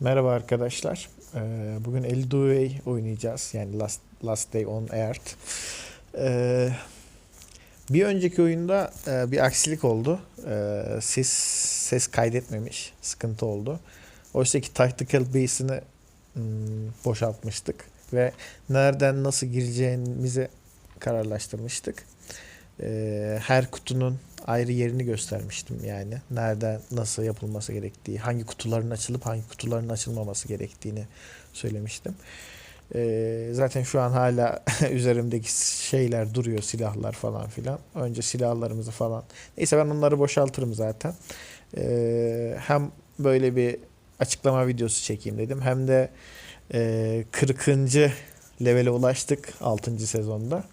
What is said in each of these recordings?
Merhaba arkadaşlar. Ee, Bugün Elduay oynayacağız. Yani Last, Last Day on Earth. Ee, Bir önceki oyunda e, bir aksilik oldu. Ee, Ses ses kaydetmemiş. Sıkıntı oldu. Oysa ki Tactical Base'ini hmm, boşaltmıştık. Ve nereden nasıl gireceğimizi kararlaştırmıştık. Her kutunun ayrı yerini göstermiştim yani. Nereden nasıl yapılması gerektiği, hangi kutuların açılıp hangi kutuların açılmaması gerektiğini söylemiştim. Ee, zaten şu an hala üzerimdeki şeyler duruyor, silahlar falan filan. Önce silahlarımızı falan. Neyse ben onları boşaltırım zaten. Ee, hem böyle bir açıklama videosu çekeyim dedim. Hem de e, 40. levele ulaştık 6. sezonda.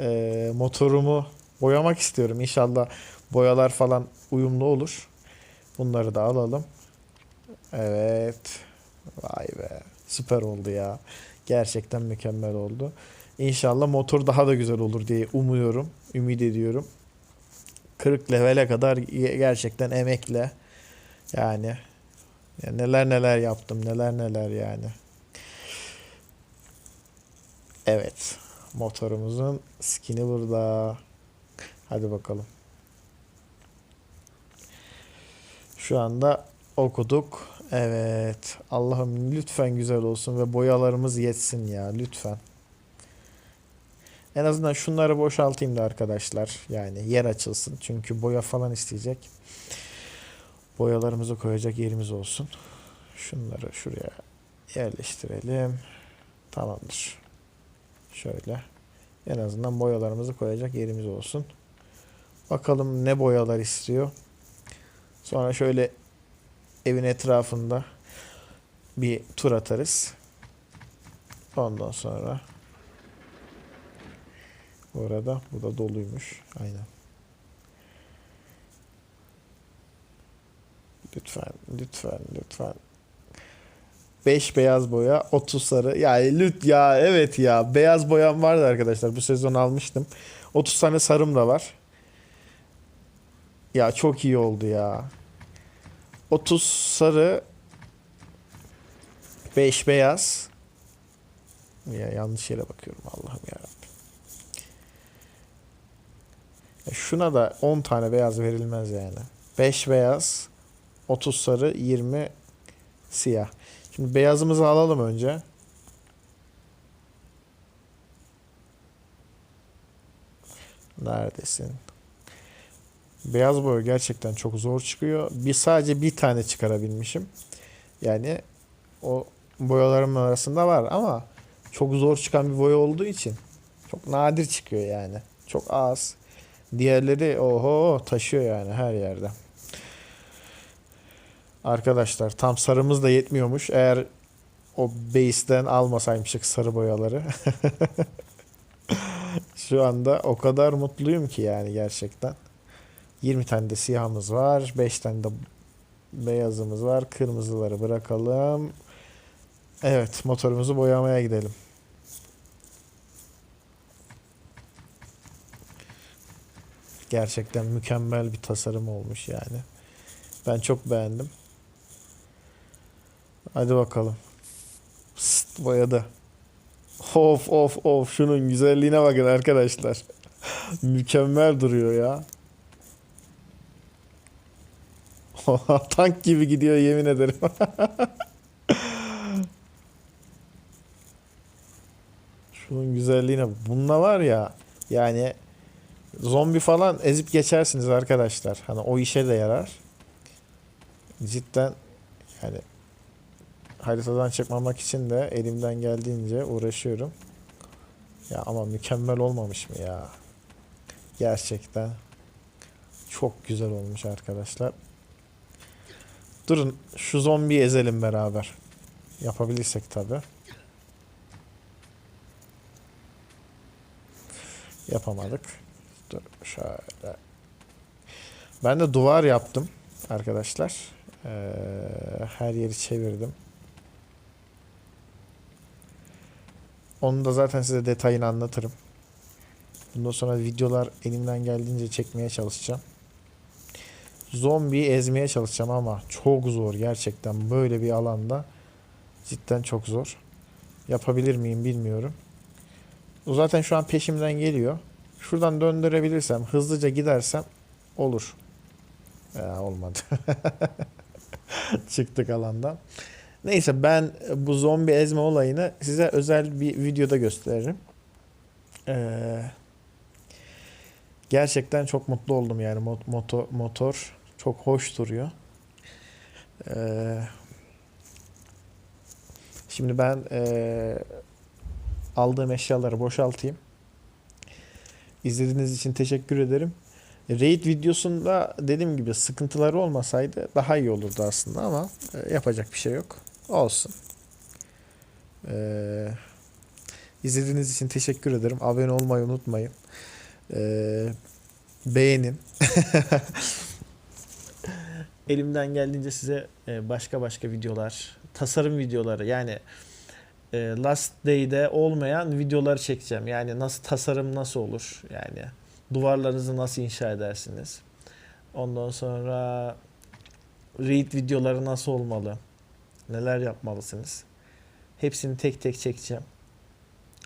Ee, motorumu boyamak istiyorum. İnşallah boyalar falan uyumlu olur. Bunları da alalım. Evet. Vay be. Süper oldu ya. Gerçekten mükemmel oldu. İnşallah motor daha da güzel olur diye umuyorum. Ümit ediyorum. 40 levele kadar gerçekten emekle yani ya neler neler yaptım neler neler yani. Evet. Motorumuzun skini burada. Hadi bakalım. Şu anda okuduk. Evet. Allah'ım lütfen güzel olsun ve boyalarımız yetsin ya lütfen. En azından şunları boşaltayım da arkadaşlar. Yani yer açılsın. Çünkü boya falan isteyecek. Boyalarımızı koyacak yerimiz olsun. Şunları şuraya yerleştirelim. Tamamdır. Şöyle. En azından boyalarımızı koyacak yerimiz olsun. Bakalım ne boyalar istiyor. Sonra şöyle evin etrafında bir tur atarız. Ondan sonra Orada bu da doluymuş. Aynen. Lütfen, lütfen, lütfen. 5 beyaz boya, 30 sarı. Ya lüt ya evet ya. Beyaz boyam vardı arkadaşlar. Bu sezon almıştım. 30 tane sarım da var. Ya çok iyi oldu ya. 30 sarı 5 beyaz. Ya yanlış yere bakıyorum Allah'ım ya. Şuna da 10 tane beyaz verilmez yani. 5 beyaz, 30 sarı, 20 siyah. Şimdi beyazımızı alalım önce. Neredesin? Beyaz boya gerçekten çok zor çıkıyor. Bir sadece bir tane çıkarabilmişim. Yani o boyalarımın arasında var ama çok zor çıkan bir boya olduğu için çok nadir çıkıyor yani. Çok az. Diğerleri oho taşıyor yani her yerde. Arkadaşlar tam sarımız da yetmiyormuş. Eğer o base'den almasaymışık sarı boyaları. Şu anda o kadar mutluyum ki yani gerçekten. 20 tane de siyahımız var. 5 tane de beyazımız var. Kırmızıları bırakalım. Evet motorumuzu boyamaya gidelim. Gerçekten mükemmel bir tasarım olmuş yani. Ben çok beğendim. Hadi bakalım. Psst, boyadı. Of of of şunun güzelliğine bakın arkadaşlar. Mükemmel duruyor ya. Tank gibi gidiyor yemin ederim. Şunun güzelliğine. Bununla var ya yani zombi falan ezip geçersiniz arkadaşlar. Hani o işe de yarar. Cidden yani haritadan çıkmamak için de elimden geldiğince uğraşıyorum. Ya ama mükemmel olmamış mı ya? Gerçekten çok güzel olmuş arkadaşlar. Durun şu zombiyi ezelim beraber. Yapabilirsek tabi. Yapamadık. Dur şöyle. Ben de duvar yaptım arkadaşlar. Ee, her yeri çevirdim. Onu da zaten size detayını anlatırım. Bundan sonra videolar elimden geldiğince çekmeye çalışacağım. Zombiyi ezmeye çalışacağım ama çok zor gerçekten böyle bir alanda Cidden çok zor. Yapabilir miyim bilmiyorum. O zaten şu an peşimden geliyor. Şuradan döndürebilirsem, hızlıca gidersem olur. Ya olmadı. Çıktık alandan. Neyse ben bu zombi ezme olayını size özel bir videoda gösteririm. Ee, gerçekten çok mutlu oldum yani Mot- motor motor çok hoş duruyor. Ee, şimdi ben ee, aldığım eşyaları boşaltayım. İzlediğiniz için teşekkür ederim. Raid videosunda dediğim gibi sıkıntıları olmasaydı daha iyi olurdu aslında ama e, yapacak bir şey yok. Olsun. Ee, izlediğiniz için teşekkür ederim. Abone olmayı unutmayın. Ee, beğenin. Elimden geldiğince size e, başka başka videolar, tasarım videoları yani e, Last Day'de olmayan videoları çekeceğim. Yani nasıl tasarım nasıl olur? Yani duvarlarınızı nasıl inşa edersiniz? Ondan sonra read videoları nasıl olmalı? Neler yapmalısınız? Hepsini tek tek çekeceğim.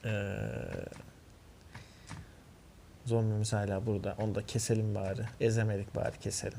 Ee, zombimiz hala burada. Onu da keselim bari. Ezemedik bari keselim.